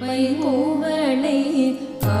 வைகூவளை ஆ